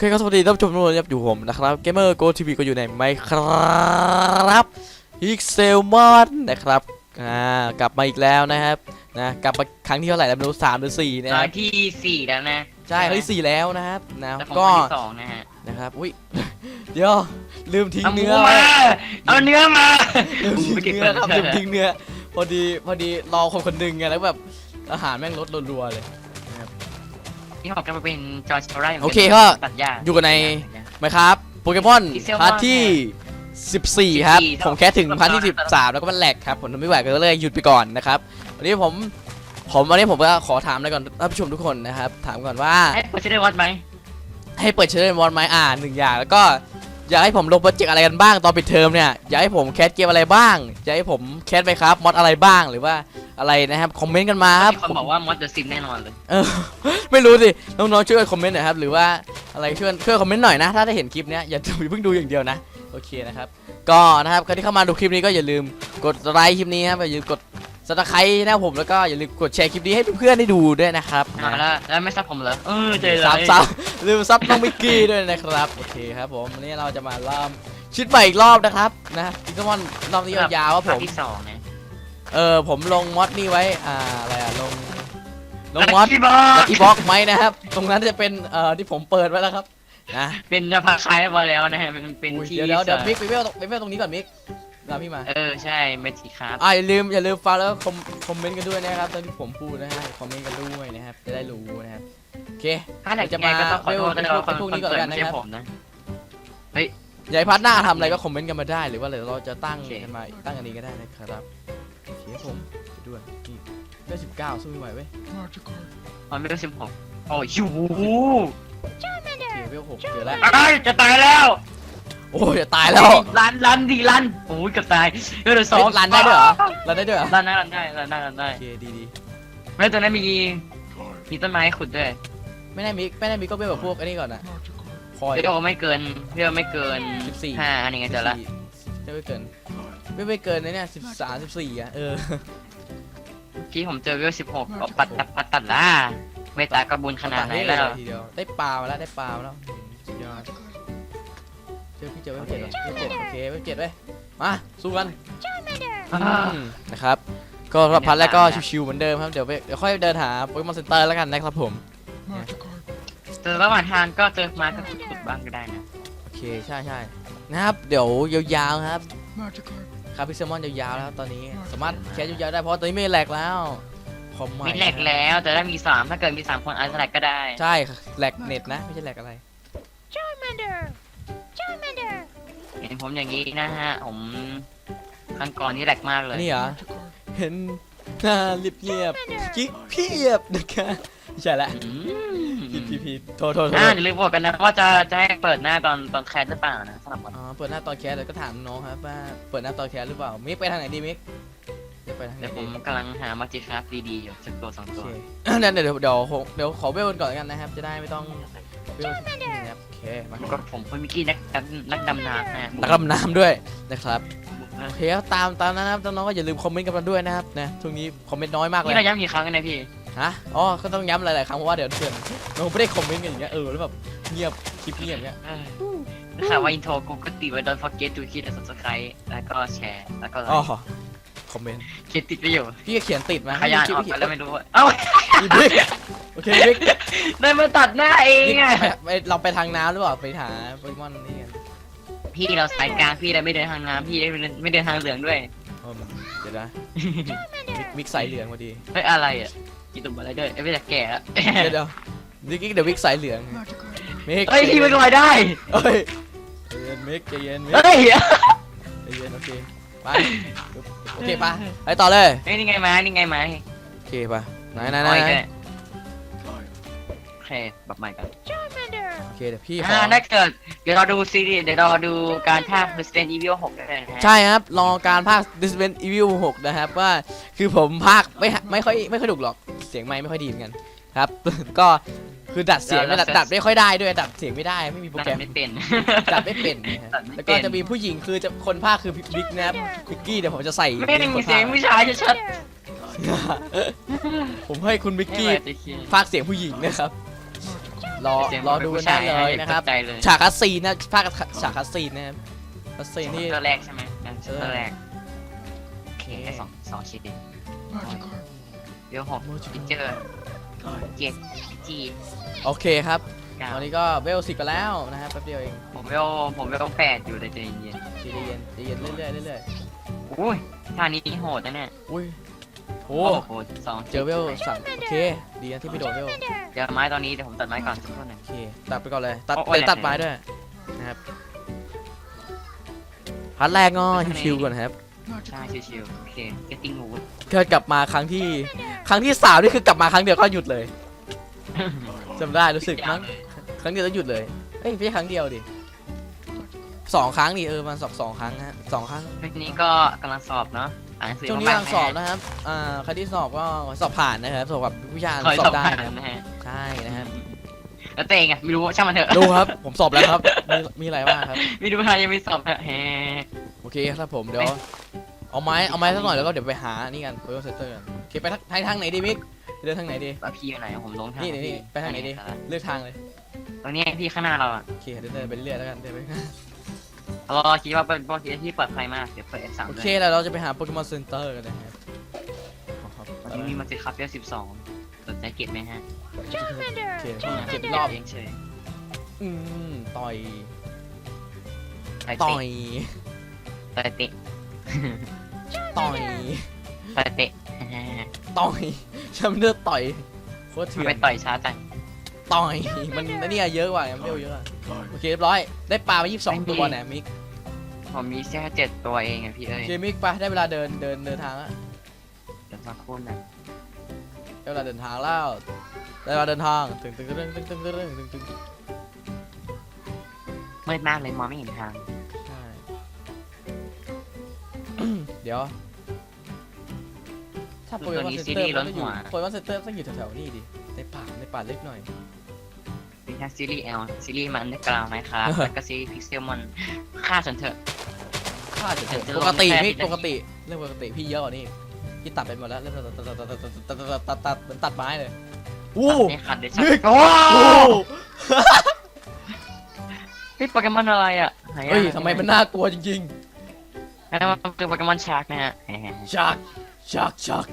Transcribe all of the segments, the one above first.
เคครับสวัสดีท่านผู้ชมทุกคนครับอยู่ผมนะครับเกมเมอร์โกทีวีก็อยู่ในไมครับพิกเซลมอนนะครับอ่ากลับมาอีกแล้วนะครับนะกลับมาครั้งที่เท่าไหร่แล้วไม่รู้สามหรือสี่นะตคอรันบที่สี่แล้วนะใช่ครั้งที่สี่แล้วนะครับนะแล้วผมก็ครั้งที่สองนะฮะนะครับอุ้ยเดี๋ยวลืมทิ้งเอาหมูเนื้อมาไว้เอาเนื้อมาลืมหมูทิ้งไปเก็บเนื้อครับก่อนลืมทิ้งเนื้อพอดีพอดีรอคนคนหนึ่งไงแล้วแบบอาหารแม่งลดรัวๆเลย ที่ผมจะมาเป็นจอร์จโซร่าโอเคก็ตัดหญ้าอยู่กันใน ไหมครับโปเกมอน Pixelmon พาร์ทที่ 14 ครับ14ผมแค่ถึงครับพาร์ทที่ 13 แล้วก็มันแหลกครับ ผมทนไม่ไหวก็เลยหยุดไปก่อนนะครับวันนี้ผมผมวันนี้ผมก็ขอถามเลยก่อนท่านผู้ชมทุกคนนะครับ ถามก่อนว่าให้ผมจะได้วัดไหมให้เปิดเชญมอนไหมอ่าหนึ่งอย่างแล้วก็ อยากให้ผมลงโปรเจกต์อะไรกันบ้างตอนปิดเทอมเนี่ยอยากให้ผมแคสเกมอะไรบ้างอยากให้ผมแคสไปครับมอดอะไรบ้างหรือว่าอะไรนะครับคอมเมนต์กันมาครับมีคนบอกว่ามอสเดอร์ซิมแน่นอนเลยเออไม่รู้สิน้องๆช่วยคอมเมนต์หน่อยครับหรือว่าอะไรช่วยช่วยคอมเมนต์หน่อยนะถ้าได้เห็นคลิปเนี้ยอย่าอย่าเพิ่งดูอย่างเดียวนะโอเคนะครับก็นะครับใครที่เข้ามาดูคลิปนี้ก็อย่าลืมกดไลค์คลิปนี้ครับอย่าลืมกด ซับสไครต์นะครับผมแล้วก็อย่าลืมกดแชร์คลิปนี้ให้เพื่อนๆได้ดูด้วยนะครับอ่าแล้วแล้วไม่ซับผมเหรอเออเจอซับเลยซับลืมซับน้องมิกกี้ด้วยนะครับโอเคครับผมวันนี้เราจะมาเริ่มชิดใหม่อีกรอบนะครับนะพิกมอนรอบนี้ยาวๆว่าผมภคที่สองนะเออผมลงมอดนี่ไว้อ่าอะไรอะลงลงมอดที่บอลัสกกี้บ็อกไหมนะครับ ตรงนั้นจะเป็นเอ่อที่ผมเปิดไว้แล้วครับนะเป็นจะพาคล้ายมาแล้วนะฮะเป็นเป็นอุ๊ยที่เดี๋ยวเดี๋ยวเดี๋ยวมิกไปเวลไปเวลตรงนี้ก่อนมิก ลาพี่มาเออใช่เป็นทีครับอ่าอย่าลืมอย่าลืมฟังแล้วก็คอมคอมเมนต์กันด้วยนะครับตอนที่ผมพูดนะฮะคอมเมนต์กันด้วยนะครับจะได้รู้นะครับโอเคถ้าไหนจะจะมามาก็ต้องขอโทษเวลนะว่าคนพวกนี้คนก่อนเกิดกันไม่นะคใช่รับผมนะอยากให้พาร์ทหน้าทำอะไรก็คอมเมนต์กันมาได้หรือว่าเดี๋ยวเราจะตั้งโอเคกันมาตั้งอันนี้ก็ได้นะครับโอเคผมไปด้วยนี่เลือดสิบเก้าสู้ไม่ไหวเว้ยมันไม่ต้องสิบหกโอ้ยยูโอเคเวลหกเจอแล้วอะไรจะตายแล้ว โอ้ยจะตายแล้วลันลันดีลันโอ้ยเกือบตายเดี๋ยวสองเฮ้ยรันได้ด้วยเหรอรันได้ด้วยเหรอลันได้ลันได้ลันได้ลันได้โอเคดีดีแล้วตอนนั้นมีมีต้นไม้ขุดด้วยไม่ได้มิกไม่ได้มิกก็เวลแบบพวกไอ้นี่ก่อนนะคอยเดี๋ยวไม่เกินเดี๋ยวไม่เกินสิบสี่ห้าอันนี้ไงเจอละจะไม่เกินไม่ไม่เกินนะเนี่ยสิบสามสิบสี่อะเออที่ผมเจอเวลสิบหกปัดตัดปัดตัดล่าเมตากระบุญขนาดไหนแล้วทีเดียวได้ปลามาแล้วได้ปลามาแล้วสุดยอด เจอพี่เจอเวลเจ็ดเหรอเวลเจ็ดโอเคเวลเจ็ดเว้ยมาสู้กันอ่าอืมนะครับก็สำหรับพันแรกก็ชิวๆเหมือนเดิมครับเดี๋ยวไปเดี๋ยวค่อยเดินหาโปเกมอนเซ็นเตอร์แล้วกันนะครับผมเจอระหว่างทางก็เจอมาก็ขุดบ้างก็ได้นะโอเคใช่ใช่นะครับเดี๋ยวยาวๆครับครับพิกเซมอนยาวๆแล้วครับตอนนี้สามารถแคสยาวๆได้เพราะตอนนี้ไม่แหลกแล้วคอมใหม่มีแหลกแล้วแต่ถ้ามีสามถ้าเกิดมีสามคนอาจจะแหลกก็ได้ ใช่ค่ะแหลกเน็ตนะไม่ใช่แหลกอะไร ผมอย่างนี้นะฮะ ผมครั้งก่อนนี่แหลกมากเลย นี่เหรอ เห็นหน้าเรียบเงียบ Charmander! กิ๊กเพียบนะคะไม่ใช่ละอืมผิดผิดผิดโทษโทษโทอ่าษอย่าลืมบอกกันนะว่าจะจะให้เปิดหน้าตอนตอนแคสหรือเปล่านะสำหรับวันอ๋อเปิดหน้าตอนแคสเลยก็ถามน้องครับว่าเปิดหน้าตอนแคสหรือเปล่ามิกไปทางไหนดีมิกจะไปทางไหนเดี๋ยวผดีมกำลังหามาจิครับดีๆอยู่สักตัวสองโอตัว เค นั่นเดี๋ยวเดี๋ยวเดี๋ยวขอเวลกันก่อนแล้วกันนะครับ จะได้ไม่ต้องเวลนะครับโอ เคมาก็ผมคุณมิกกี้นักนักนักดำน้ำนะนักดำน้ำด้วยนะครับโอเคครับตามตามนั้นนะครับน้องๆก็อย่าลืมคอมเมนต์กันมาด้วยนะครับนะช่วงนี้คอมเมนต์น้อยมากเลนี่ยเราย้ำกี่ครั้งกันนะพี่ฮะอ๋อก็ต้องย้ำหลายๆครั้งเพราะว่าเดี๋ยวเพื่อนน้องไม่ได้คอมเมนต์กันอย่างเงี้ยเออแล้วแบบเงียบคลิปเงียบเงี้ยนะคะว่าอินโทรกูก็ติดไว้ don't forget to hit the subscribe แล้วก็แชร์แล้วก็ไลอ๋อค์คอมเมนต์เขียนติดไว้อยู่พี่ก็เขียนติดมาขยันคลิปออกพี่ไปเขียนแล้วไม่รู้ว่าเอ้า อีบิ๊กโอเคบิ๊กได้มาตัดหน้าเองบิ๊กอะไปไปเราไปทางน้ำหรือเปล่าไปหาโปเกมอนนี่กันพี่เราสายกลางพี่เราไม่เดินทางน้ำพี่ไม่เดินไม่เดินทางเหลืองด้วยเออเดี๋ยวนะมิกมิกใส่เหลืองพอดีเฮ้ยอะไรอะกินตุ่มอะไรด้วยเอ้ยไม่จะแก่แล้วเดี๋ยวเดี๋ยวมิกเดี๋ยวมิกใส่เหลืองมิกเฮ้ยพี่ไม่ลอยได้เฮ้ยใจเย็นมิกใจเย็นมิกเฮ้ยใจเย็นโอเคไปโอเคปะไปต่อเลยเฮ้ยนี่ไงมานี่ไงมาโอเคปะ ไหนไหนไหนโอ้ยไหนแกโอเคแบบใหม่กัน Charmander! โอเคเดี๋ยวพี่ขออ่าถ้าเกิดเดี๋ยวเราดูซีรีส์เดี๋ยวเราดูการภาค Resident Evil 6ได้เลยนะฮะใช่ครับรอการภาค Resident Evil 6 นะครับว่าคือผมภาคไม่ไม่ค่อยไม่ค่อยถูกหรอกเสียงไมค์ไม่ค่อยดีเหมือนกันครับ ก็คือดัดเสียงไม่ดัดดัดไม่ค่อยได้ด้วยดัดเสียงไม่ได้ไม่มีโปรแกรม ไม่เป็นดัดไม่เป็นนะฮะดัดไม่แล้วเป็ก็นจะมีผู้หญิงคือจะคนภาคคือบิ๊กนะครับบิ๊กกี้เดี๋ยวผมจะใส่ไม่ได้มีเสียงผู้ชายชัด ผมให้คุณบิ๊กๆไม่กี้ไหวจะคิดภาคเสียงผู้หญิงนะครับ รอเสียงรอดูกันได้เลยนะครับตกใจเลยฉากคัสซีนนะภาคฉากคัสซีนนะครับคัสซีนที่ตัวแรกใช่ไหมตัวแรกโอเคแค่สองสองชิ้นเองเดี๋ยวหกพิเจอร์เจ็ดจีโอเคครับเก้าตอนนี้ก็เวลสิบกันแล้วนะครับแป๊บเดียวเองผมเวลผมเวลแปดอยู่เลยใจเย็นใจเย็นใจเย็นเรื่อยๆเรื่อยๆอุ้ยท่านี้โหดนะเนี่ยๆอุ้ย โอ้โอ้โหสองเจอเวลสั่งโอเค ดีนะที่ไม่โดนเวล Charmander. เจอไม้ตอนนี้เดี๋ยวผมตัดไม้ก่อนสักครู่หนึ่งโอเค ตัดไปก่อนเลย ตัดโอ้ไปยตัดไม้ด้วยนะครับพัดแรกก็ชิวๆก่อนครับ ใช่ชิวๆโอเค getting wood เกิดกลับมาครั้งที่ ครั้งที่สามนี่คือกลับมาครั้งเดียวก็หยุดเลยจำได้รู้สึกมั้งครั้งเดียวแล้วหยุดเลย เอ้ยไม่ใช่ครั้งเดียวดิสองครั้งดิเออมันสองสองครั้งฮะสองครั้งวันนี้ก็กำลังสอบเนาะ อ่านหนังสือช่วงนี้มากกำลังสอบนะครับอ่าใครที่สอบก็สอบผ่านนะครับสอบกับวิชาคอยสอสอบบได้ผ่านนะครับนะฮะใช่นะครับแล้วเตงอะไม่รู้ช่างมันเถอะดูครับ ผมสอบแล้วครับมีมีอะไรบ้างครับ ไม่รู้ใครยังไม่สอบฮะแฮโอเคครับผมเดี๋ยวเอาไม้เอาไม้สักหน่อยแล้วก็เดี๋ยวไปหานี่กันโปรเซสเตอร์กันโอเคไปทางไปทางไหนดีมิกเดินทางไหนดีแล้วพี่อยู่ไหนผมลงทางนี่นี่นี่ไปทางไหนดี เลือกทางเลย ตรงนี้พี่ข้างหน้าเราอะโอเคเดินเดินไปเรื่อยๆแล้วกันเดินไป ข้างหน้าเราคิดว่าเป็นพวกที่ปลอดภัยมากเดี๋ยวเปิด F3 โอด้วเคยแล้วเราจะไปหาโปเกมอนเซ็นเตอร์กันนะครับอ๋อครับวันนี้มีมาสิครับเพียสิบสองสนใจเก็บไหมฮะโอ Charmander. เคพี่เก็บ Charmander. รอบ เองเฉยอืม ต่อยต่ต่ออยยต่อยเตะต่อยต่อยเตะต่อยฉันเลือกต่อยโคตรเถื่อไปนต่อยช้าจังต่อย มันไอ้เนี่ยเยอะกว่ามันเร็วเยอะอะโอเคเรียบร้อย ได้ปลามา22ตัวเนี่ยมิก ผมมีแค่เจ็ดตัวเองอะพี่เอ้โอยเคมิกไปได้เวลาเดินเดินเดินทางแล้วเดี๋ยวสักครู่นะได้เวลาเดินทางแล้วได้เวลาเดินทางตึงตึงตึงตึงตึงตึงตึงตึงตึงมืดมากเลยมองไม่เห็นทาง ใช่ เดี๋ยว ถ้าโปเกมอนเซ็นเตอร์มันก็อยู่โปเกมอนเซ็นเตอร์ต้องอยู่แถวๆนี่ดิในป่าในป่าเล็กหน่อยมีทั้งซีรีส์ L ซีรีส์มันกลางไหมครับแล้วก็ซีรีส์พิกเซลมอนฆ่าฉันเถอะ ข้าจปกติพี่ปกติเรื่องปกติพี่เยอะกว่านี้พี่ตัดไปหมดแล้วเรื่องตัดตัดตัดตัดตัดตัดตัดเหมือนตัดไม้เลยอู้ไม่ขันได้ชัดโอ้พี่โปเกมอนอะไรอะเฮ้ยทำไมมันน่ากลัวจริงๆแล้วมันคือโปเกมอนชาร์กนะฮะชาร์กชาร์กชาร์ก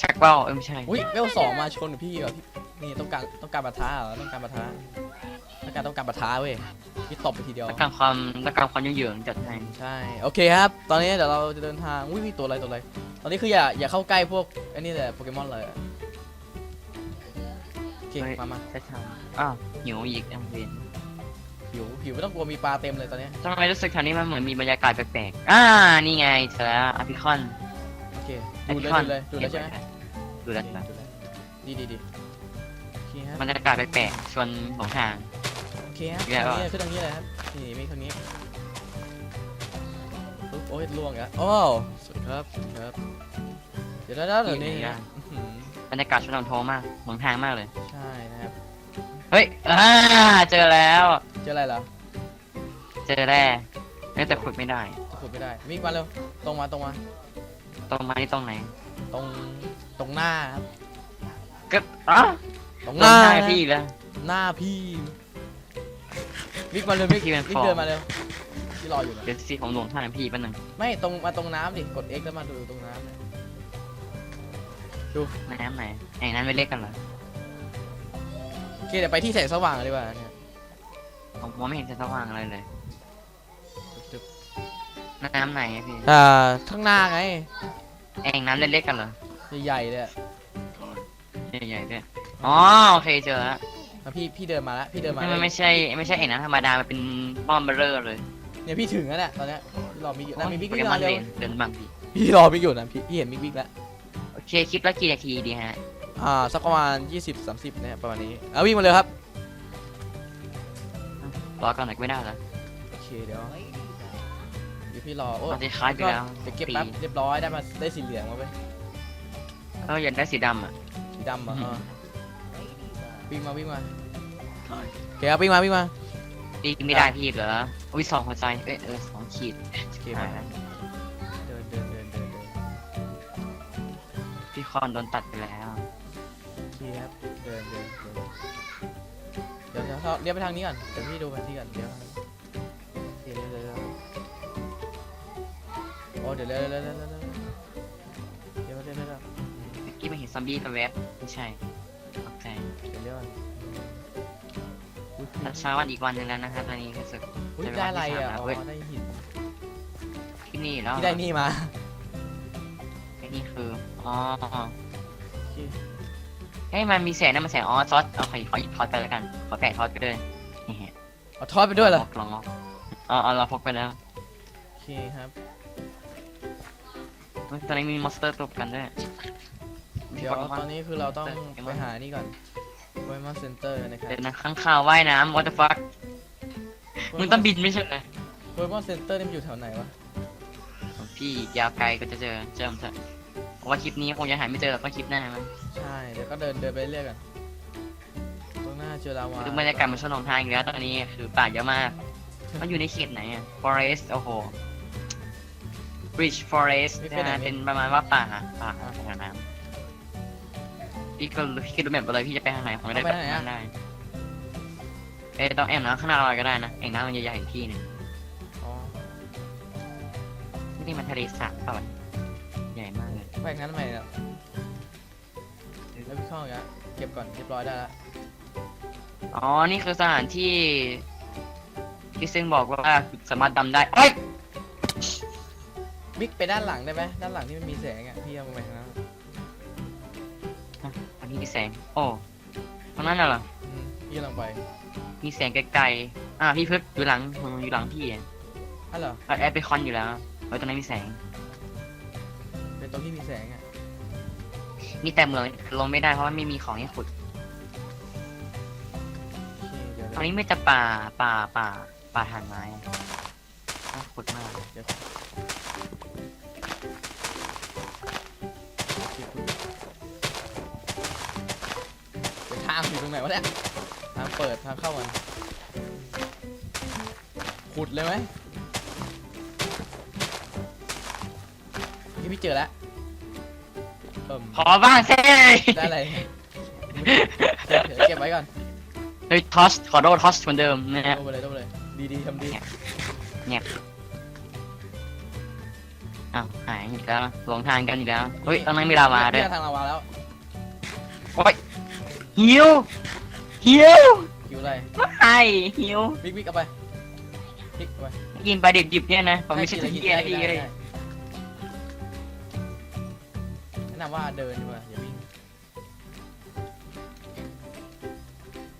ชาร์กเบ้าเออไม่ใช่อุ้ยเวลสองมาชนพี่แบบนี่ต้องการต้องการปะทะเหรอต้องการปะทะ ต้องการต้องการปะทะเว้ยพี่ตบไปทีเดียว ต้องการความต้องการความยุ่งเหยิงจัดให้ใช่ โอเคครับ ตอนนี้เดี๋ยวเราจะเดินทาง อุ้ยมีตัวอะไรตัวอะไร ตอนนี้คืออย่าอย่าเข้าใกล้พวกไอ้นี่แหละโปเกมอนเลยอะโอเคมามาใช่ทางอ้าวหิวอีกอังเวียนหิวหิวไม่ต้องกลัวมีปลาเต็มเลยตอนเนี้ยทำไมรู้สึกแถวนี้มันเหมือนมีบรรยากาศแปลกๆ อ่า นี่ไงเจอแล้วอาพิคอนโอเคอาดูพิเลยคอนดูเลยดูเลยใช่ไหมดูแล้วโอเคดูเลยดีดีดีโอเคครับบรรยากาศแปลกๆชวนหลงทางโอ เคครับแย่ทางว่ะนี้ขึ้นทางนี้เลยครับ นี่มีทางนี้ปุ๊บโอ้ยล่วงแล้วโอ้สวัสดีครับสวัสดีครับ เดี๋ยวแล้วเดี๋ยวนี้นะอื้อหือบรรยากาศชวนหลงโทมากหลงทางมากเลย ใช่นะครับ เฮ้ยอ่าเจอแล้ว เจออะไรเหรอเจอแร่เอ้ยแต่ขุดไม่ได้จะขุดไม่ได้มิกมาเร็ว ตรงมาตรงมา ตรงไม้ตรงไหน ตรง ตรงหน้าครับ ก็อะตรงหหน้าน้านะพี่แล้ว หน้าพี่ วิกมาเร็ววิกพี่เป็นวิกฟองเดินมาเร็วพี่รออยู่นะเดี๋ยวสิผมหลงทางพี่แป๊บนึงไม่ตรงมาตรงน้ำดิกด X แล้วมาดูตรงน้ำนะน้ำไหนไอ้นั้นไม่เล็กกันเหรอโอเคเดี๋ยวไปที่แสงสว่างดีกว่าเนี่ยผมมองไม่เห็นแสงสว่างอะไรเลยจุ๊บน้ำไหนอะพี่อ่าข้างหน้าไงแอ่งน้ำเล็กๆกันเหรอใหญ่ๆเลยอะใหญ่ๆด้วยอ๋อโอเคเจอแล้ว แล้วพี่พี่เดินมาแล้วพี่เดินมามันแล้วไม่ใช่ไม่ใช่แอ่งน้ำธรรมดา มันเป็นป้อมเบลเลอร์เลยเนี่ยพี่ถึงแล้วเนี่ยตอนเนี้ยพี่รอมิกอยู่นะมีมิกโปวิ่เกงมอมานเร็เลวนเดินบังพี่พี่รอมิกอยู่นะพี่พี่เห็นมิกวิ่งแล้วโอเคคลิปละกี่นาทีดีฮะอ่าสักประมาณ 20 30เนี่ยประมาณนี้เอาวิ่งมาเลยครับรอก่อนหน่อยก็ไม่ได้แล้วโอเคเดี๋ยวเดี๋ยวพี่รอโอ้มันจะคล้ายไปแล้วเดี๋ยวเก็บแป๊บเรียบร้อยได้มาได้สีเหลืองมาเว้ยเอออยากได้สีดำอะสีดำเหรอะเออ วิ่งมาวิ่งมาโอเคครับวิ่งมาวิ่งมาพี่ไม่ได้พี่เหรออุ้ยสองหัวใจเอ้ยเออสองขีดโอเคหามายแล้วเดินเดินเดินเดินเดินพี่คอนโดนตัดไปแล้วโอเคครับเดินเดินเดินเดี๋ยวเราเลี้ยวไปทางนี้ก่อนเดี๋ยวพี่ดูแผนที่ก่อนเดี๋ยวเดี๋ยวเดี๋ยวเดี๋ยวโอ้เดี๋ยวเดี๋ยวเดี๋ยวเดี๋ยวเดี๋ยวเดี๋ยวเดี๋ยวเดี๋ยวเดี๋ยวเดี๋ยวเมื่อกี้มาเห็นซอมบี้กับแวบไม่ใช่โอเคเดี๋ยวเดี๋ยวก่อนอุ๊ยเช้าวันอีกวันหนึงแล้วนะครับตอนนี้รู้สึกอุ๊ยได้อะไรอะจะอ๋ไปอวันที่สามแล้วเว้ยได้หินที่นี่แล้วพี่ได้นี่มาไอ้นี่คืออ๋อโอเคเฮ้ยมันมีแสงนะมันแสงอ๋อซอสเอาขอขอหยิบทอดไปแล้วกันขอแปะทอดไปด้วยนี่ฮะเอาทอดไปด้วยเหรอลองลองอ๋ออ๋อเราพกไปแล้วโอเคครับเฮ้ยตอนนี้มีมอนสเตอร์ตัวประกันด้วยเดี๋ยวตอนนี้คือเราต้องเดี๋ยวไปหานี่ก่อน โปเกมอนเซ็นเตอร์นะครับเดี๋ยวนะข้างข่าวว่ายน้ำ what the fuck มึงต้องบินไม่ใช่เหรอโปเกมอนเซ็นเตอร์นี่มันอยู่แถวไหนวะ พี่ยาวไกลก็จะเจอเจอมนเถอะเพราะว่าคลิปนี้คงจะหาไม่เจอหรอกก็คลิปหน้ามันใช่ เดี๋ยวก็เดินเดินไปเรื่อยกันตรงหน้าเจอลาวาดูบรรยากาศมันสนองทางอีกแล้วตอนนี้คือป่าเยอะมาก มันอยู่ในเขตไหนอะ forest โอ้โห rich forest นะฮะเป็นประมาณว่าป่าป่าแถวน้ำ พี่ก็พี่ก็ดูแบบไปเลยพี่จะไปทางไหนผมไม่ได้ไปทางนั้นได้เอ้ยต้องแอมนะข้างหน้าเราก็ได้นะแอ่งน้ำมันใหญ่ๆอีกที่หนึ่งอ๋อนี่มันทะเลสาบเปล่าวะใหญ่มากเลยไปงั้นทำไมเนี่ยแล้วพี่เข้าอย่างเงี้ยเก็บก่อนเรียบร้อยได้แล้วอ๋อนี่คือสถานที่ที่ซึ่งบอกว่าสามารถดำได้เอ้ย บิ๊กไปด้านหลังได้ไหมด้านหลังที่มันมีแสงอะพี่เอาไปทางนั้นอั นนี้มีแสงโอ้ตรงนั้นน่ะเหรออืมพี่กำลังไปมีแสงไกลๆอ่าพี่พึกอยู่หลังอยู่หลังพี่อะอะเหรออะแอปไปคอนอยู่แล้วเฮ้ยตรงนั้นมีแสง เป็นตรงที่มีแสงอะมีแต่เหมืองลงไม่ได้เพราะว่าไม่มีของให้ขุดโอเคเดี๋ยวตรงนี้ไม่จะป่าป่าป่าป่าถ่านไม้อะน่าขุดมากเดี๋ยวางอยู่ตรงไหนวะเนี่ย ทางเปิดทางเข้ามัน ขุดเลยไหมนี่พี่เจอแล้วเอิ่มขอบ้างเซ่ได้อะไรเดี๋ยวเดี๋ยวเก็บไว้ก่อนเฮ้ยทอสขอโทษทอสเหมือนเดิมนะฮะ โดนไปเลยโดนไปเลย ดีดีทำดี อ้าวหายอีกแล้วหลงทางกันอีกแล้ว เฮ้ยตรงนั้นมีลาวาด้วย เนี่ยทางลาวาแล้ว หิวหิวหิวอะไรไอ้หิวบิ๊กบิ๊กเอาไปบิ๊กเอาไปกินปลาดิบดิบเนี่ยนะผมไม่ใช่ด้ที่เกียร์ที่ได้เลยได้แนะนำว่าเดินดีกว่าอย่าวิ่ง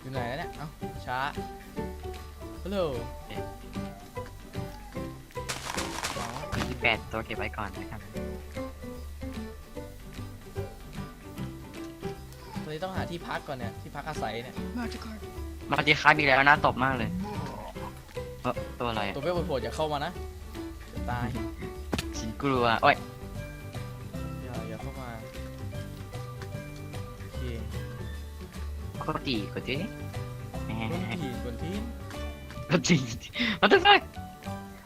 อยู่ไหนแล้วเนี่ยเอ้าช้าฮัลโหลที่แปดตัวเก็บไว้ก่อนนะครับ ตอนนี้ต้องหาที่พักก่อนเนี่ย ที่พักอาศัยเนี่ย Magikarp. มาจีคาร์บีแล้วน่าตบมากเลยเออตัวอะไรอะตัวเป้โผล่ๆอย่าเข้ามานะจะตาย ฉันกลัวโอ้ยอย่าอย่าเข้ามา โอเคโคตรดีกดจีแหคนมทีคนทีกดจี what the fuck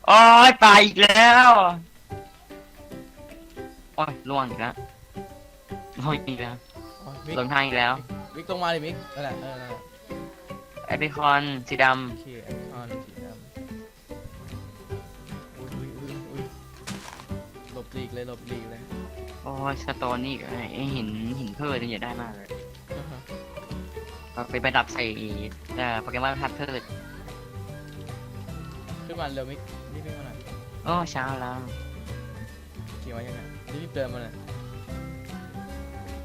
โอ้ยปลาอีกแล้วโอ้ยล่วงอีกแล้วล่วงอีกแล้วอ๋อ มิกหลงทางอีกแล้ว มิกตรงมาเลยมิกนั่นแหละเออนั่นแหละแอปเปิคอนสีดโอเคไอคอนสีดำอุ้ยอุ้ยอุ้ยอุ้ยหลบหลีกเลยหลบหลีกเลยำโอ้ยสโตนนี่ไอหินหินเพิร์ดเนี่ยได้มากเลยเอาไปประดับใส่เอ่อโปเกมอนพัดเพิร์ดขึ้นมาเร็วมิกรีบวิ่งมาหน่อยโอ้เช้าแล้วขี่มายังไงรีบเดินมาหน่อย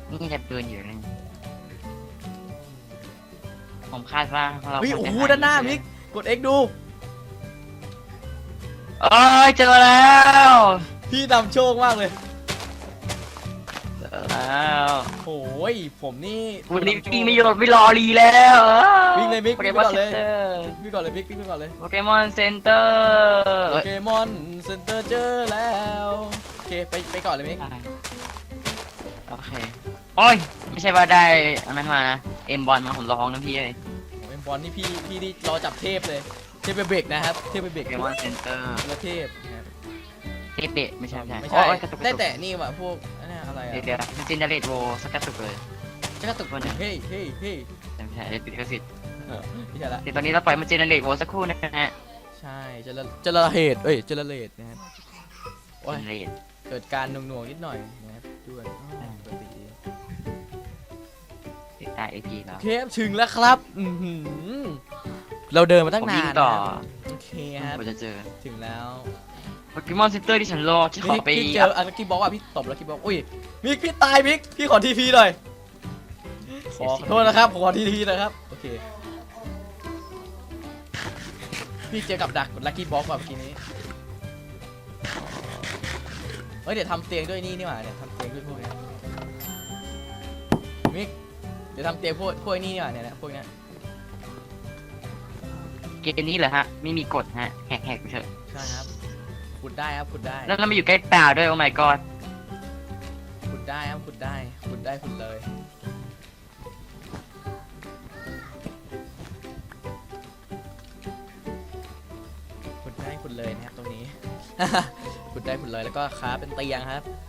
นี่จะเดินอยู่เลยผมคาดว่าเราเฮ้ยควโอ้รจะโหหด้านหน้าเจอมิกกด X ดูโอ้ยเจอแล้วพี่นำโชคมากเลยเจอแล้วโอ้ยผมนี่วันนี้ำโชควิ่งไม่หยุดไม่รอรีแล้ววิ่งเลยมิกโปเกวิ่งมไปอนก่อนเซ็เลยนเตอร์วิ่งก่อนเลยมิกวิ่งไปก่อนเลยโปเกมอนเซ็นเตอร์โปเกมอนเซ็นเตอร์เจอแล้วโอเคไปไปก่อนเลยมิกโอเค โอ้ย ไม่ใช่ว่าได้อันนั้นมานะ เอ็มบอลมาผมร้องนะพี่เอ้ยผมเป็นบอลนี่พี่พี่นี่รอจับเทพเลย เทพไปเบรกนะครับ เทพไปเบรโปกเกมอนเซ็นเตอร์แล้วเทพนะครับเทปเดะไม่ใช่ไม่ใช่ไม่ใช่ โอ้ยกระตุกกได้ระตุกแต่นี่ว่ะพวกอันนี้อะไรเดี๋ยวอะเดี๋ยวจินเดเรตโวสักกระตุกเลย จะกระตุกตัวหนึ่งเฮ้ยเฮ้ยเฮ้ยไม่ใช่เดี๋ยวติดกระสิทธิ์อเออไม่ใช่ละ เดี๋ยวตอนนี้เราปล่อยมันเจเนเรตโวสักครู่นะฮะใช่เจรเจรเหตุเอ้ยเจรเลตนะครับ โอ้ยเจเนเรตเกิดการหน่วงๆนิดหน่อยนะครับด้วยอ้า ได้เอพีแล้วโอเคครับถึงแล้วครับอื้อหือเราเดินมาตั้งผมนาวิ่นงต่อ นะครับโอเคครับผมจะเจอถึงแล้วโปเกมอนเซ็นเตอร์ที่ฉันรอที่ขอพี่ไปพี่เจออันกี้บอกว่าพี่ตบแล้วกี้บอกอุ้ยมิกพี่ตายมิกพี่ขอทีพีหน่อยขอโทษนะครับผมขอทีพีนะครับโอเคพี่เจอกับดักลักกี้บ็อกแบบเมื่อกี้นี้เฮ้ยเดี๋ยวทำเตียงด้วยนี่นี่หว่าเนี่ยทำเตียงด้วยพวกเนี้ยมิกเดี๋ยวทำเตียงพวกพวกไอ้นี่นี่หว่าเนี่ยนะพวกเนี้ยเกมนี้เหรอฮะ ไม่มีกฎฮะ แหกๆไปเถอะ ใช่ครับขุดได้ครับขุดได้แล้วเรามาอยู่ใกล้ป่าด้วย โอ้ my god ขุดได้ครับขุดได้ขุดได้ขุดเลย ขุดได้ขุดเลยนะครับตรงนี้ ขุดได้ขุดเลยแล้วก็ค้าเป็นเตียงครับไม้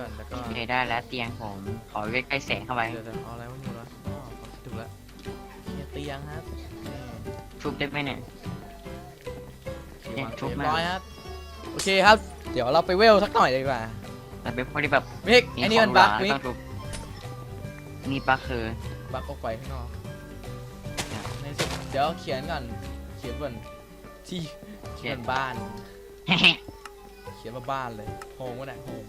ก่อนแล้วก็โอเคได้แล้วเตียงผมขอใกล้ๆแสงเข้าไปเดี๋ยวจะเอาอะไรมาหมดวะอ๋อถูกแล้วเนี่ยเตียงครับนี่ทุบได้ไหมเนี่ยโอเคเนี่ยวางทุบเรียบมาร้อยครับโอเคครับ เดี๋ยวเราไปเวลสักหน่อยดีกว่าแต่เป็นพวกที่แบบมิกไอ้นี่มันบั๊กของหมิวากต้องทุบอันนี่บั๊กคือ บั๊กออกไปข้างนอกครับในสุดเดี๋ยวเขียนก่อนเขียนบนที่เขียนบ้าน เขียนว่าบ้านเลยโฮมก็ได้โฮม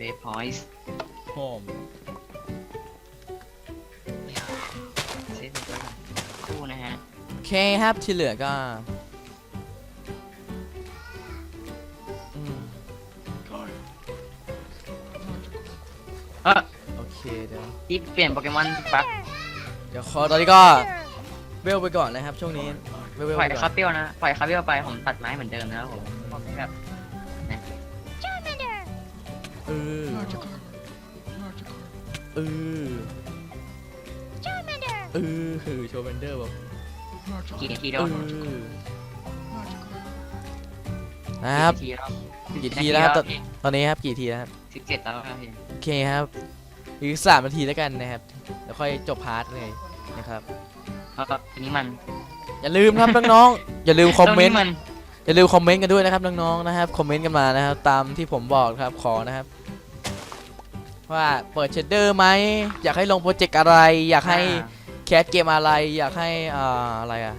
เวพอยส์โฮมเซฟตัวก่อนคู่นะฮะ โอเคครับที่เหลือก็อืมเออโอเคเดี๋ยว ที่เปลี่ยนโปเกมอนบั๊กเดี๋ยวขอตอนนี้ก็เวลไปก่อนนะครับช่วงนี้เวลเวลปล่ไปอยก่คาอนเปียวนะ ปล่อยคาเปียวไป ผมตัดไม้เหมือนเดิมนะครับผม เออ เออ Charmander! เออคือโชว์เบนเดอร์แบบกี่นาทีเอแล้วอนะครับ กี่นาทีแล้วกี่ทีแล้วครับตอนตอนนี้ครับกี่ทีแล้วครับสิบเจ็ดแล้วครับพี่โอเคครับอีกสามนาทีแล้วกันนะครับแล้วค่อยจบพาร์ทเลยนะครับ แล้วก็อันนี้มันอย่าลืมครับ น้องๆอย่าลืมคอมเมนต์ตรงมัน อย่าลืมคอมเมนต์กันด้วยนะครับน้องๆนะครับคอมเมนต์กันมานะครับตามที่ผมบอกครับขอนะครับ ว่าเปิดเชดเดอร์ไหมอยากให้ลงโปรเจกต์อะไร อยากให้แคสเกมอะไรอยากให้อ่าอะไรอะ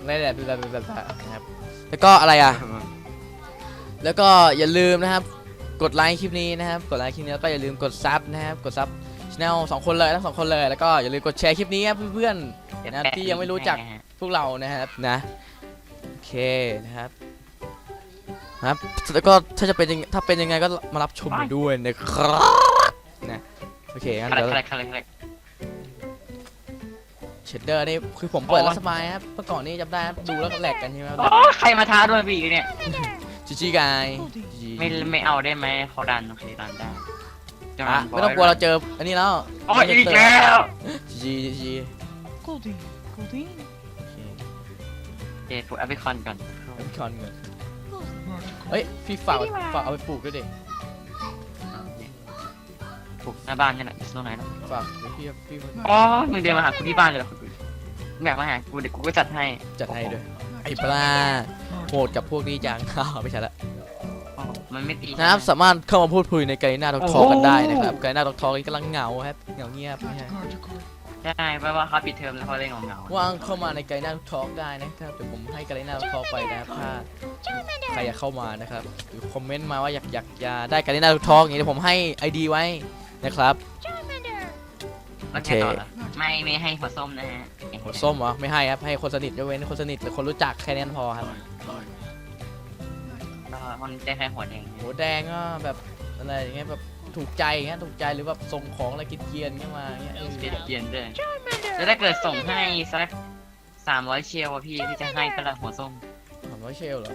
อะไรแบบแบบแบบแบบนะครับแล้วก็อะไรอะอ่าแล้วก็อย่าลืมนะครับ กดไลค์คลิปนี้นะครับ กดไลค์คลิปนี้แล้วก็อย่าลืมกดซับนะครับกดซับช anel สองคนเลยทั้งสองคนเลยแล้วก็อย่าลืมกดแชร์คลิปนี้ครับเพื่อนๆเดี๋ยวนะแปะที่ยังไม่รู้จักให้นะฮะพวกเรานะครับนะโอ เคนะครับครับแล้วก็ถ้าจะเป็นยังถ้าเป็นยังไงก็มารับชมกันด้วยนะครับนะโอเคงั้นอะไรเดี๋ยวอะไรอะไรอะไรเชดเดอร์นี่คือผมเปิดแล้วสบายครับเมื่อก่อนนี่จำได้ครับดูแล้วก็แหลกกันใช่ไหมครับโอ้ใครมาท้าด้วยพี่เนี่ย จีจีกายจีไม่ไม่เอาได้ไหมเขาดันโอเคดันได้อะไม่ต้องกลัวเราเจออันนี้แล้วโอ้ยอีกแล้ว จีจีจีจี Goldie, Goldie, โอ เคเดี๋ยวพูดแอปเปิลคอนก่อนเอาไปคอนก่อนเฮ้ยพี่ฝากฝากเอาไปปลูกด้วยดิปลูกหน้าบ้านนี่แหละตรงไหนนะฝากเดี๋ยวพี่พี่อ๋อมึงเดินมาหากูที่บ้านเลยเหรอมึงอยากมาหากูเดี๋ยวกูก็จัดให้จัดให้ด้วยไอ้ปลาโหดกับพวกนี้จัง อ้าวไม่ใช่ละอ๋อมันไม่ตีนะครับสามารถเข้ามาพูดคุยในกาลิน่าทอกทอโอ้โห กันได้นะครับกาลิน่าทอกทอนี่กำลังเหงาครับเหงาเงียบนะฮะ ใช่เพราะว่าเขาปิดเทอมแล้วเขาเลยเหงาๆว่างเข้ามาในกาลิน่าทอกทอได้นะครับเดี๋ยวผมให้กาลิน่าทอกทอไปนะครับถ้าใครอยากเข้ามานะครับหรือคอมเมนต์มาว่าอยากอยากจะได้กาลิน่าทอกทออย่างนี้เดี๋ยวผมให้ ID ไว้นะครับ Charmander! แล้วแกต่อละไม่ไม่ให้หัวส้มนะฮะหัวส้มเหรอไม่ให้ครับให้คนสนิทยกเว้นคนสนิทหรือคนรู้จักแค่นั้นพอครับก็คนได้แค่หัวแดงหัวแดงก็แบบอะไรอย่างเงี้ยแบบ ถูกใจอย่างเงี้ยถูกใจหรือแบบส่งของอะไรกินเกียนๆเงี้ยมาอย่างเงี้ยเออเย็นด้วย Charmander! แล้วถ้าเกิดส่งให้สักสามร้อยเชลอะพี่ที่จะให้ก็ละหัวส้มถามว่าเชลเหรอ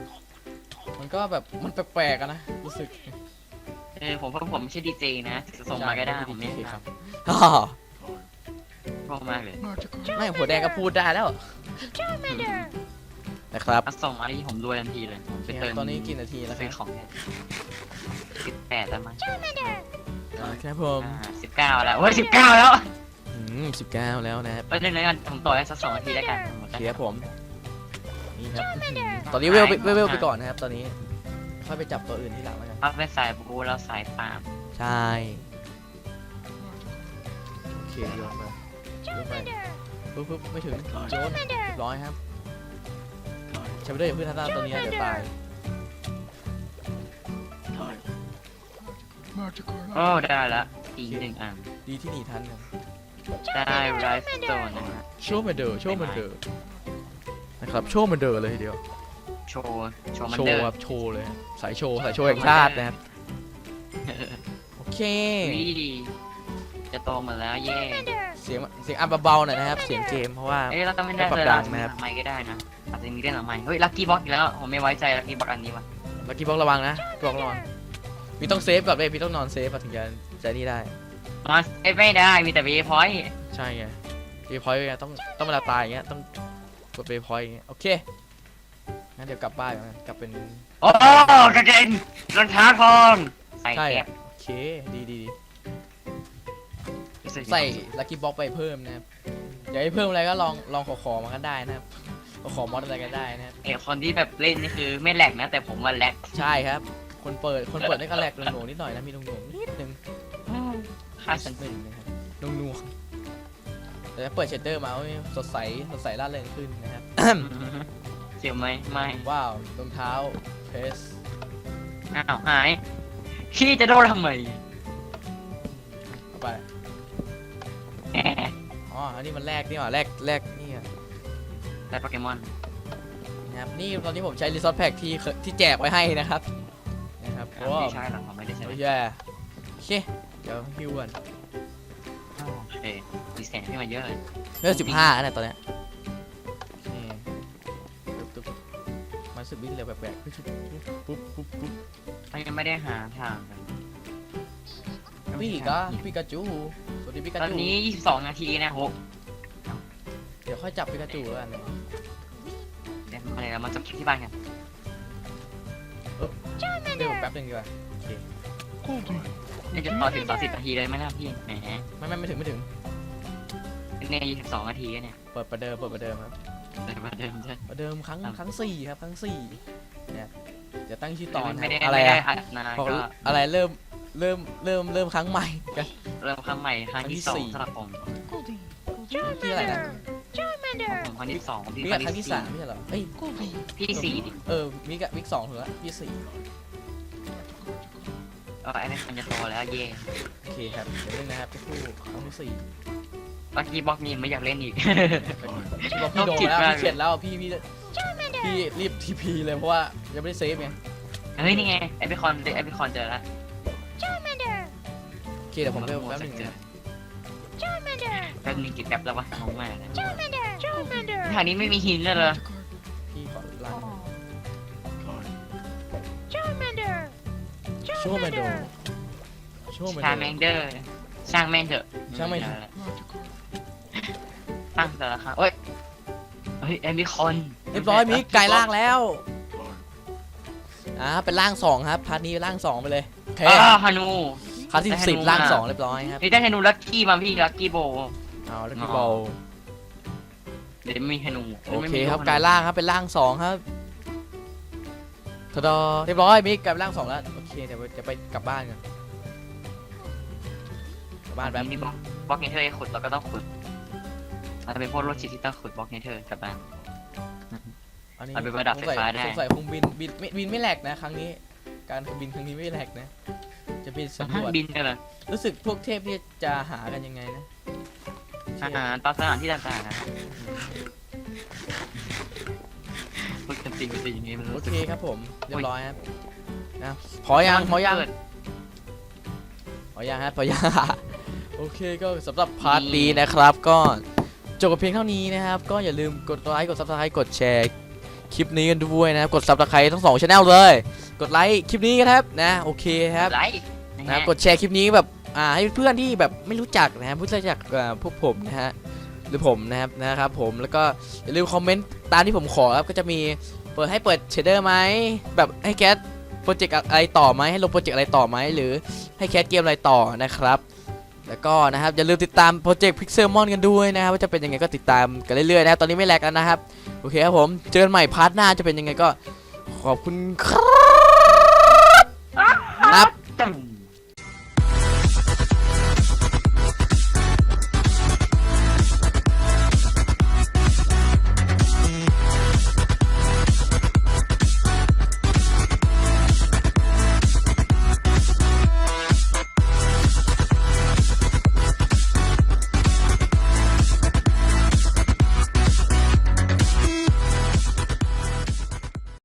มันก็แบบมันแปลกๆอะนะรู้สึกเออผมเพราะผมไม่ใช่ดีเจนะจะส่งมาก็ได้ผมไม่โอเคคครัรับบฮ่าชอบมากเลยไม่หัวแดงก็พูดได้แล้ว Charmander! นะครับถ้าส่งมาที่ผมรวยทันทีเลยผมไปเติมตอนนี้กี่นาทีแล้วคซื้อรับของสิบแปดแล้วมั้ง Charmander! ครับผมสิบเก้าแล้วโอ้ยสิบเก้าแล้วอืมสิบเก้าแล้วนะครับเอ้ยเดี๋ยวๆกันผมต่อให้สักสองนาทีแล้วกันหมดโอแล้วเคครับผมนี่ครับอื้อหือตอนนี้เวลไปเวลเวลไปก่อนนะครับ ตอนนี้ค่อยไปจับตัวอื่นที่หลังแล้วกันเขาเป็นสายบูแล้วสายปาล์มใช่โอเคโยนมาโยนไป Charmander. ปุ๊บปุ๊บไม่ถึงโยน Charmander. เรียบร้อยครับใช้ไปด้วยอย่าเพิ่งทันตาตัวนี้อาจจะตาย โอ้ได้ละอีกหนึ่งอันดีที่หนีทันครับได้ไรฟ์สโตนนะฮะโชว์มาเดอร์โชว์มาเดอร์นะครับโชว์มาเดอร์เลยทีเดียวโชว์โชว์มันโชเดอว์ร์ครับโชว์เลยครับสายโชว์สายโชว์แห่งชาตินะครับโอเค วิจะโตหมดแล้วเย่ Charmander. เสียงเสียงอัพเบาๆหน่อยนะครับ เสียงเกมเพราะว่า เอ้ยเราต้องไม่ได้ไม่ปรับเลยดัเรางนะครับไม่ก็ได้นะอาจจะมีเล่นหลังใหม่เฮ้ยลัคกี้บ็อกอีกแล้วผมไม่ไว้ใจลัคกี้บ็อกอันนี้ว่ะลักกี้บอกระวังนะบอกระวัง พี่ต้องเซฟก่อนเลยพี่ต้องนอนเซฟอะถึงจะจะนี่ได้มาเอ้ยไม่ได้ มีแต่เบย์พอยต์ใช่ไงเบย์พอยต์ต้องต้องเวลาตายอย่างเงี้ยต้องกดเบย์พอยต์อย่างเงี้ยโอเคงั้นเดี๋ยวกลับบ้านก่อนนะกลับเป็นโอ้กระเด็นรองเท้าทองใส่ใช่แกะอะโอเคดีดีดีรู้สึกใส่ลักกี้บ็อกไปเพิ่มนะครับอยากให้เพิ่มอะไรก็ลองลองขอขอมากันได้นะครับขอขอมอดอะไรกันได้นะครับเอ้ยคนที่แบบเล่นนี่คือไม่แหลกนะ แต่ผมว่าแหลกใช่ครับ คนเปิดคนเปิดได้ก็แหลกหน่วงๆนิดหน่อยนะมีหน่วงๆนิดนึงค่าฉันหนึ่งนะครับหน่วงๆแต่ถ้าเปิดเชดเดอร์มาโอ้ยสดใสสดใสร่าเริงขึ้นนะครับเจ็บไหมไม่ว้าวรองเท้าเพสอ้าวหายพี่จะโดนทำไมเอาไปอ๋ออันนี้มันแรกนี่หว่าแรกแรกนี่อะแต่โปเกมอนนะครับนี่ตอนนี้ผมใช้รีซอสแพ็กที่เคยที่แจกไว้ให้นะครับ นะครับเพอะราะว่าไม่ใช่หรอกผมไม่ได้ใช้โอเคโอเคเดี๋ยวฮิวกันโอเคดีแสนที่มาเยอะเลยเลือกสิบห้าอันเนี่ยตอนเนี้ยนี่ตุ๊บตุ๊บมันรู้สึกวิ่งเร็วแปลกๆปุ๊บปุ๊บปุ๊บปุ๊บมันยังไม่ได้หาทางกันพี่ก็ปิกาจูสวัสดีปิกาตอนจูนี้ 22 นาทีนะโหเดี๋ยวค่อยจับปิกาจูแล้วกันนะเดี๋ยวมาเลยเรามาจบคลิปที่บ้านกัน เดี๋ยวผมแป๊บหนึงดีกว่านี่จะต่อถึง30นาทีเลยไหมนะพี่แหมไม่ไม่ไม่ถึงไม่ถึง เนี่ย22นาทีแล้วเนี่ยเปิดประเดิมเปิดประเดิมครับเดินมาเดิมใช่ ประเดิมครั้งครับ ครั้งสี่ครับครั้งสี่เนี่ยจะตั้งชื่อตอนไม่ได้อะไรไม่ได้อะอัดนานบอกก็อะไรเริ่มเริ่มเริ่มเริ่มครั้งใหม่กัน เริ่มครั้งใหม่ครั้งที่ครั้งที่สองสี่สำหรับผม Goldie. ที่อะไรนะ Charmander. ผมครั้งที่สองพี่นี่คก็รั้งครั้งที่ที่สาสี่มไม่ใช่เหรอเอ้ย Goldie. พี่สี่ดิเออมิกอะมิกสองถูกแล้วพี่สี่ เออไอ้นี่มันจะโตแล้วเย่โอเคครับเดี๋ยวนึงนะครับจะพูดครั้งที่สี่ลักกี้บ็อกนี่ไม่อยากเล่นอีกพี่บอกพี่โดนโรคจิตแล้วมากพี่เข็ดแล้วพี่พี่พี่รีบทีพีเลยเพราะว่ายังไม่ได้เซฟไงเฮ้ยนี่ไงไอพิคอนไอพิคอนเจอแล้ว Charmander. โอเคเดี๋ยวผมไปแป๊บหนึงเจอนะ Charmander. แป๊บนึงกี่แป๊บแล้ววะงงมากนะ Charmander. Charmander. ทางนี้ไม่มีหินเลยเหรอ ช่วงมาโดช่วงมาช่างโด แมงเดอร์ช่างแม่งเถอะช่างแม่งตั้งแต่ละครั้งเอ้ยเฮ้ยไอพิคอนเรียบร้อยมิกไก่ล่างแล้ว อ่า เป็นล่างสองครับ พาร์ทนี้เป็นล่างสองไปเลยโอเคอ่าฮานูพาร์ทที่ได้สิบให้รู้ล่างมาสองเรียบร้อยครับ นี่ได้ฮานูลักกี้มาพี่ลักกี้โบ เอาแล้วอ๋พี่อบอลเดี๋ยวไม่มีฮานูโอเคไม่มีครับฮนูกายล่างครับเป็นล่างสองครับทดอเรียบร้อยมิกกลายเป็นล่างสองแล้วโอ เคเดี๋ยวจะไปกลับบ้านกันกลับบ้านแป๊บนี่บล็อกบล็อกเนเธอร์ให้ขุดเราก็ต้องขุดเราจะเป็นพวกรถจิตที่ต้องขุดบล็อกเนเธอร์กลับบ้าน อันนี้เอาไปประดับสงสัยไฟฟ้าได้ สงสัยคงบินบินไม่บินไม่แหลกนะ ครั้งนี้ การบินครั้งนี้ไม่แหลกนะ จะบินสำรวจบินกันเหรอรู้สึกพวกเทพนี่จะหากันยังไงนะอาหารตามสถานที่ต่างๆนะพูดกันจริงเป็นอย่างนี้มันโอรู้สึเคกครับผมเรียบร้อยครับ นะพอยังพอยังเกิดพอยังครับพอยังโอเคก็สำหรับพาร์ทนี้นะครับ ก็จบกับเพียงเท่านี้นะครับ ก็อย่าลืมกดไลค์กดซับสไครต์กดแชร์คลิปนี้กันด้วยนะครับ กดซับสไครต์ทั้งสองช anel เลย กดไลค์คลิปนี้กันครับนะโอเคครับไลค์นะนะคฮะรับกดแชร์คลิปนี้แบบอ่าให้เพื่อนที่แบบไม่รู้จักนะครับเพื่อนรู้จักอ่าพวกผมนะฮะหรือผมนะครับนะครับผมแล้วก็อย่าลืมคอมเมนต์ตามที่ผมขอครับก็จะมีเปิดให้เปิดเชดเดอร์ไหมแบบให้แก๊สเรเจกต์อะไรต่อไหมให้ลงโปรเจกต์อะไรต่อไหมหรือให้แคสเกมอะไรต่อนะครับแล้วก็นะครับอย่าลืมติดตามโปรเจกต์พิกเซลมอนกันด้วยนะครับว่าจะเป็นยังไงก็ติดตามกันเรื่อยๆนะครับตอนนี้ไม่แลกแล้วนะครับ โอเคครับผมเจอกันใหม่พาร์ทหน้าจะเป็นยังไงก็ขอบคุณครับครับ